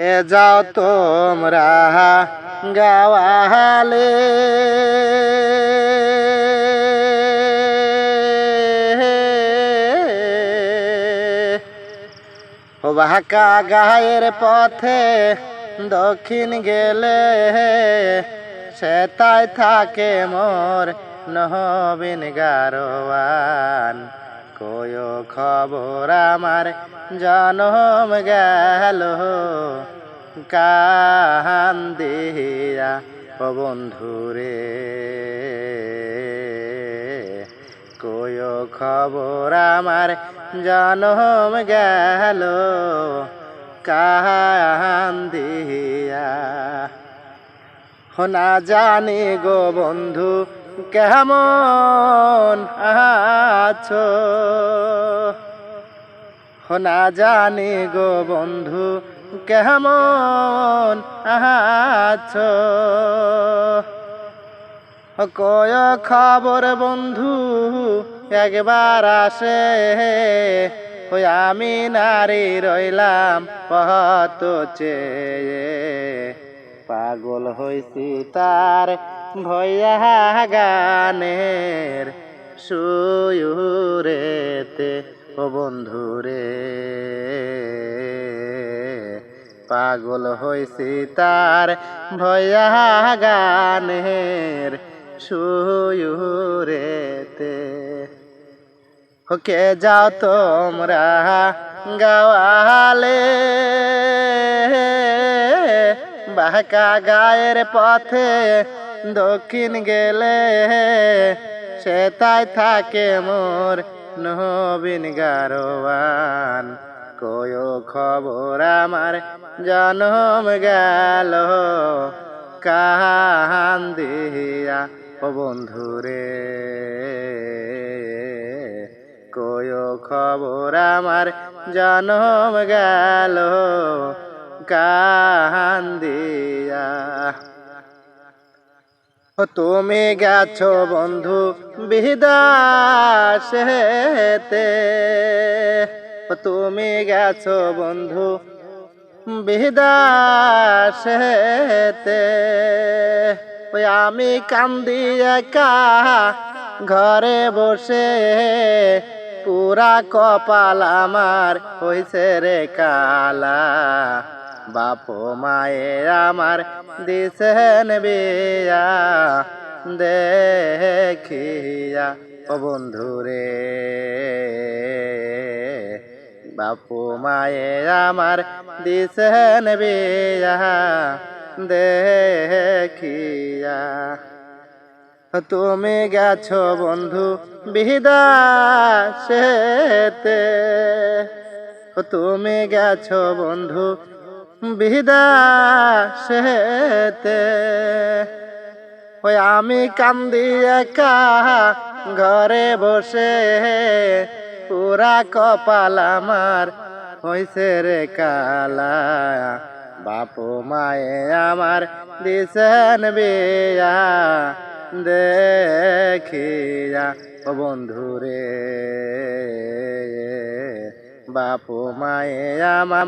এ যাও তোমরা গাওয়ালে। বাঁকা গায়ের পথে দক্ষিণ গেলে, সে তাই থাকে মোর নহবিন গারোয়ান। কয় খবর আমার? জনম গেল। কান দিয়া ও বন্ধুরে কয় খবর আমার? জনম গেল। কান দিয়া না জানি গো বন্ধু কেমন আছো? না জানি গো বন্ধু, কেমন আছো? কয় খবর বন্ধু, একবার আসে। ওই আমি নারী রইলাম পাগল হইছি তার ভয়া গানের সুয়ুরেতে, ও বন্ধুরে, পাগল হইছি তার ভয়া গানের সুয়ুরেতে। ওকে যাও তোমরা গাওয়ালে বাহকা গায়ের পথে দক্ষিণ গেলে সে তাই থাকে মোর নবীন গারোয়ান। কয় খবর আমার জনম গেল, কাহান দিয়া ও বন্ধুরে কয় খবর আমার জনম গেল, কাহান দিয়া তুমি গেছো বন্ধু বিদাসেতে তুমি গেছো বন্ধু বিদাসেতে ওই আমি কান্দি একা ঘরে বসে, পুরা কপাল আমার হইছে রে কালা। বাপ মায়ে আমার দিছেন বিয়া, দেখিয়া, ও বন্ধুরে। বাপু মায়ে আমার দিছেন বিয়া, দেখিয়া, তুমি গেছো বন্ধু বিদাসেতে। তুমি গেছো বন্ধু বিদাসেতে ওই আমি কান্দি একা ঘরে বসে, পুরা কপাল আমার হইছে রে কালা। বাপু মায়ে আমার দিছেন বিয়া, দেখিয়া, ও বন্ধুরে। বাপু মায়ে আমার